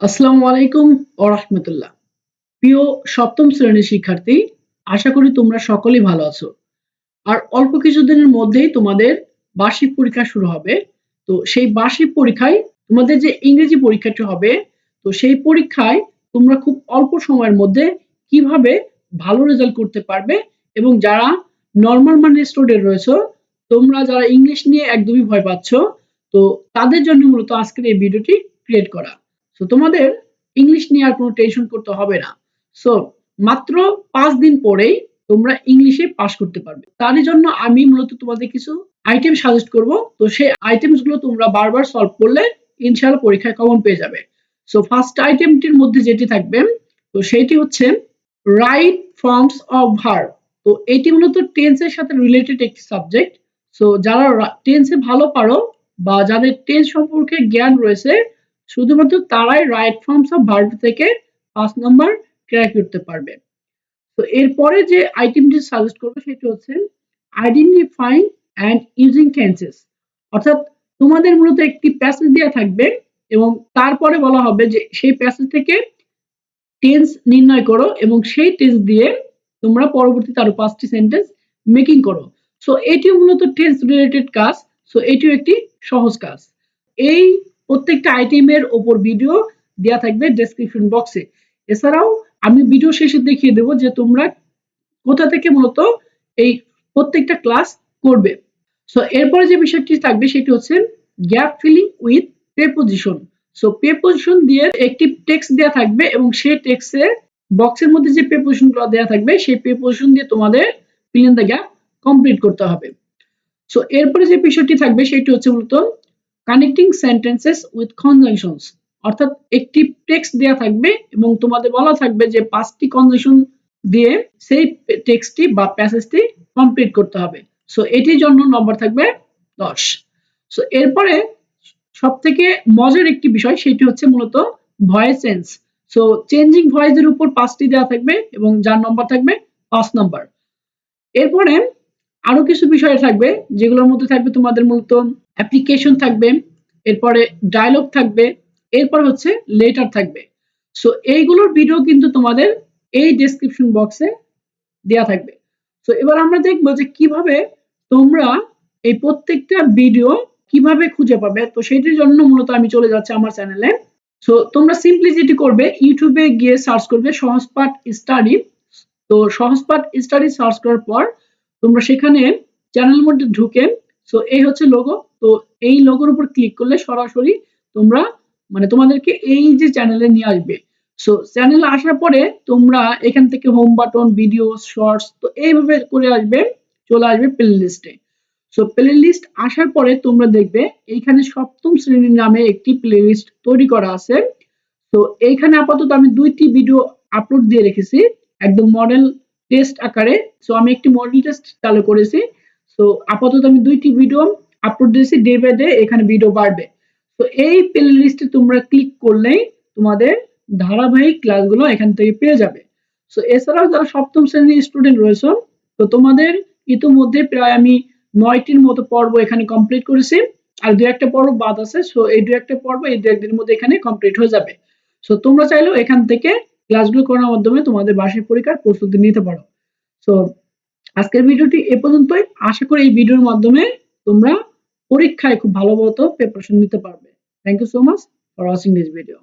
আসসালামু আলাইকুম ও রাহমাতুল্লাহ। প্রিয় সপ্তম শ্রেণির শিক্ষার্থী, আশা করি তোমরা সকলেই ভালো আছো। আর অল্প কিছুদিনের মধ্যেই তোমাদের বার্ষিক পরীক্ষা শুরু হবে। তো সেই বার্ষিক পরীক্ষায় তোমাদের যে ইংরেজি পরীক্ষাটি হবে, তো সেই পরীক্ষায় তোমরা খুব অল্প সময়ের মধ্যে কীভাবে ভালো রেজাল্ট করতে পারবে এবং যারা নর্মাল মানের স্টুডেন্ট রয়েছে, তোমরা যারা ইংলিশ নিয়ে একদমই ভয় পাচ্ছ, তো তাদের জন্য মূলত আজকের এই ভিডিওটি ক্রিয়েট করা। সো তোমাদের ইংলিশ নিয়ে আর কোনো টেনশন করতে হবে না। সো মাত্র পাঁচ দিন পরেই তোমরা ইংলিশে পাস করতে পারবে। তারই জন্য আমি মূলত তোমাদের কিছু আইটেম সাজেস্ট করব। তো সেই আইটেমসগুলো তোমরা বারবার সলভ করলে ইনশাআল্লাহ পরীক্ষায় কমন পেয়ে যাবে। সো ফার্স্ট আইটেমটির মধ্যে যেটি থাকবে, তো সেইটি হচ্ছে রাইট ফর্মস অফ ভার্ব তো এটি মূলত টেন্সের সাথে রিলেটেড একটি সাবজেক্ট সো যারা টেন্সে ভালো পারো বা যাদের টেন্স সম্পর্কে জ্ঞান রয়েছে শুধুমাত্র তারাই রাইট ফর্মস অফ ভার্ব থেকে পাঁচ নম্বর ক্র্যাক করতে পারবে। তো এরপরে যে আইটেমটি সাজেস্ট করব সেটি হচ্ছে আইডেন্টিফাইং অ্যান্ড ইউজিং টেন্সেস অর্থাৎ তোমাদের মূলত একটি প্যাসেজ দেওয়া থাকবে এবং তারপরে বলা হবে যে সেই প্যাসেজ থেকে টেন্স নির্ণয় করো এবং সেই টেন্স দিয়ে তোমরা পরবর্তীতে আরও পাঁচটি সেন্টেন্স মেকিং করো। সো এটিও মূলত টেন্স রিলেটেড কাজ। সো এটিও একটি সহজ কাজ। এই প্রত্যেকটা আইটেমের ওপর ভিডিও দেওয়া থাকবে ডেসক্রিপশন বক্সে এছাড়াও আমি ভিডিও শেষে দেখিয়ে দেবো যে তোমরা কোথা থেকে মূলত এই প্রত্যেকটা ক্লাস করবে। সো এরপরে যে বিষয়টি থাকবে সেটি হচ্ছে gap filling with preposition so preposition দিয়ে একটি টেক্সট দেওয়া থাকবে এবং সেই টেক্সটে বক্সের মধ্যে যে প্রেপোজিশনগুলো দেওয়া থাকবে, সেই প্রেপোজিশন দিয়ে তোমাদের ফিল দ্য গ্যাপ কমপ্লিট করতে হবে। সো এরপরে যে বিষয়টি থাকবে সেটি হচ্ছে মূলত কানেক্টিং সেন্টেন্সেস উইথ কনজাংশনস অর্থাৎ একটি টেক্সট দেওয়া থাকবে এবং তোমাদের বলা থাকবে যে পাঁচটি কনজাংশন দিয়ে সেই টেক্সটটি বা প্যাসেজটি কমপ্লিট করতে হবে। সো এটির জন্য নম্বর থাকবে দশ। সো এরপরে সব থেকে মজার একটি বিষয়, সেটি হচ্ছে মূলত ভয়েস চেঞ্জ সো চেঞ্জিং ভয়েসের উপর পাঁচটি দেওয়া থাকবে এবং যার নম্বর থাকবে পাঁচ নম্বর এরপরে আরও কিছু বিষয় থাকবে, যেগুলোর মধ্যে থাকবে তোমাদের মূলত অ্যাপ্লিকেশন থাকবে, এরপরে ডায়লগ থাকবে, এরপর হচ্ছে লেটার থাকবে। সো এইগুলোর ভিডিও কিন্তু তোমাদের এই ডেসক্রিপশন বক্সে দেয়া থাকবে। তো এবার আমরা দেখব যে কীভাবে তোমরা এই প্রত্যেকটা ভিডিও কীভাবে খুঁজে পাবে। তো সেটির জন্য মূলত আমি চলে যাচ্ছি আমার চ্যানেলে সো তোমরা সিম্পলি যেটি করবে ইউটিউবে গিয়ে সার্চ করবে সহজপাঠ স্টাডি তো সহজপাঠ স্টাডি সার্চ করার পর তোমরা সেখানে চ্যানেল মধ্যে ঢুকে সো এই হচ্ছে লোগো তো এই লোগোর উপর ক্লিক করলে সরাসরি তোমরা মানে তোমাদেরকে এই যে চ্যানেলে নিয়ে আসবে। সো চ্যানেল আসার পরে তোমরা এখান থেকে হোম বাটন ভিডিও শর্টস তো এইভাবে করে আসবে, চলে আসবে প্লে লিস্টে সো প্লে লিস্ট আসার পরে তোমরা দেখবে এইখানে সপ্তম শ্রেণির নামে একটি প্লে লিস্ট তৈরি করা আছে। তো এইখানে আপাতত আমি দুইটি ভিডিও আপলোড দিয়ে রেখেছি, একদম মডেল টেস্ট আকারে। সো আমি একটি মডেল টেস্ট চালু করেছি। সো আপাতত আমি দুইটি ভিডিও আপলোড দিয়েছি ডে বাই ডে এখানে ভিডিও বাড়বে। তো এই প্লে লিস্টে তোমরা ক্লিক করলেই তোমাদের ধারাবাহিক ক্লাসগুলো এখান থেকে পেয়ে যাবে। সো এছাড়াও যারা সপ্তম শ্রেণির স্টুডেন্ট রয়েছে, তো তোমাদের ইতিমধ্যে প্রায় আমি নয়টির মতো পর্ব এখানে কমপ্লিট করেছি। আর দু একটা পর্ব বাদ আছে সো এই দু একটা পর্ব এই দু একদিনের মধ্যে এখানে কমপ্লিট হয়ে যাবে। সো তোমরা চাইলেও এখান থেকে ক্লাসগুলো করার মাধ্যমে তোমাদের বার্ষিক পরীক্ষার প্রস্তুতি নিতে পারো। সো আজকের ভিডিওটি এ পর্যন্তই। আশা করি এই ভিডিওর মাধ্যমে তোমরা পরীক্ষায় খুব ভালো মতো প্রিপারেশন নিতে পারবে। Thank you so much for watching this video